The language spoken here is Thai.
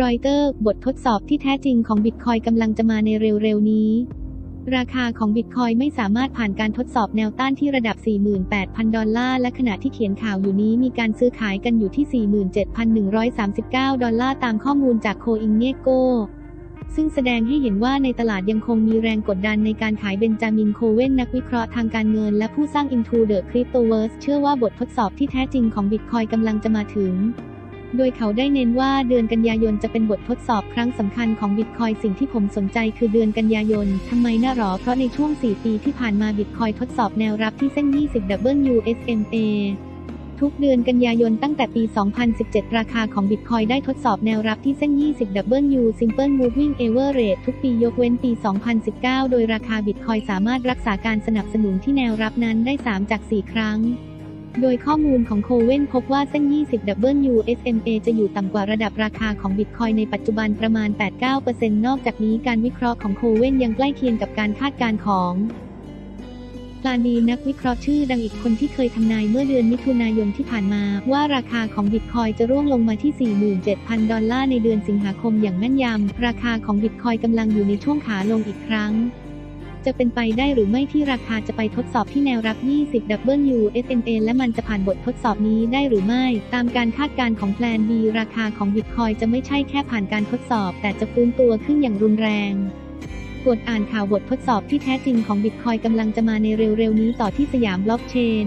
รอยเตอร์บททดสอบที่แท้จริงของบิตคอยกำลังจะมาในเร็วๆนี้ ราคาของบิตคอยไม่สามารถผ่านการทดสอบแนวต้านที่ระดับ 48,000 ดอลลาร์ และขณะที่เขียนข่าวอยู่นี้มีการซื้อขายกันอยู่ที่ 47,139 ดอลลาร์ตามข้อมูลจากโคอิงเนโกซึ่งแสดงให้เห็นว่าในตลาดยังคงมีแรงกดดันในการขายเบนจามินโคเวนนักวิเคราะห์ทางการเงินและผู้สร้าง Into the Cryptoverse เชื่อว่าบททดสอบที่แท้จริงของบิตคอยกำลังจะมาถึง โดยเขาได้เน้นว่าเดือนกันยายนจะเป็นบททดสอบครั้งสำคัญของบิตคอยสิ่งที่ผมสนใจคือเดือนกันยายนทำไมน่าหรอ เพราะในช่วง 4 ปีที่ผ่านมาบิตคอยทดสอบแนวรับที่เส้น 20 WSMA ทุกเดือนกันยายนตั้งแต่ปี 2017 ราคาของบิตคอยได้ทดสอบแนวรับที่เส้น 20 W Simple Moving Average ทุกปียกเว้นปี 2019 โดยราคาบิตคอยสามารถรักษาการสนับสนุนที่แนวรับนั้นได้ 3 จาก 4 ครั้ง โดยข้อมูลของโคเวนพบว่าเส้น 20 WSMA จะอยู่ต่ำกว่าระดับราคาของบิตคอยในปัจจุบันประมาณ 8-9%นอกจากนี้การวิเคราะห์ของโคเวนยังใกล้เคียงกับการคาดการณ์ของลาดีนักวิเคราะห์ชื่อดังอีกคนที่เคยทำนายเมื่อเดือนมิถุนายนที่ผ่านมา ว่าราคาของบิตคอยจะร่วงลงมาที่ 47,000 ดอลลาร์ในเดือนสิงหาคมอย่างแม่นยำ ราคาของบิตคอยกำลังอยู่ในช่วงขาลงอีกครั้ง จะเป็นไปได้หรือไม่ที่ราคาจะไปทดสอบที่แนวรับ 20 WSMA และมันจะผ่านบททดสอบนี้ได้หรือไม่ ตามการคาดการณ์ของแพลน B ราคาของบิตคอยจะไม่ใช่แค่ผ่านการทดสอบ แต่จะฟื้นตัวขึ้นอย่างรุนแรงกดอ่านข่าวบททดสอบที่แท้จริงของบิตคอยกำลังจะมาในเร็วๆนี้ต่อที่สยามบล็อกเชน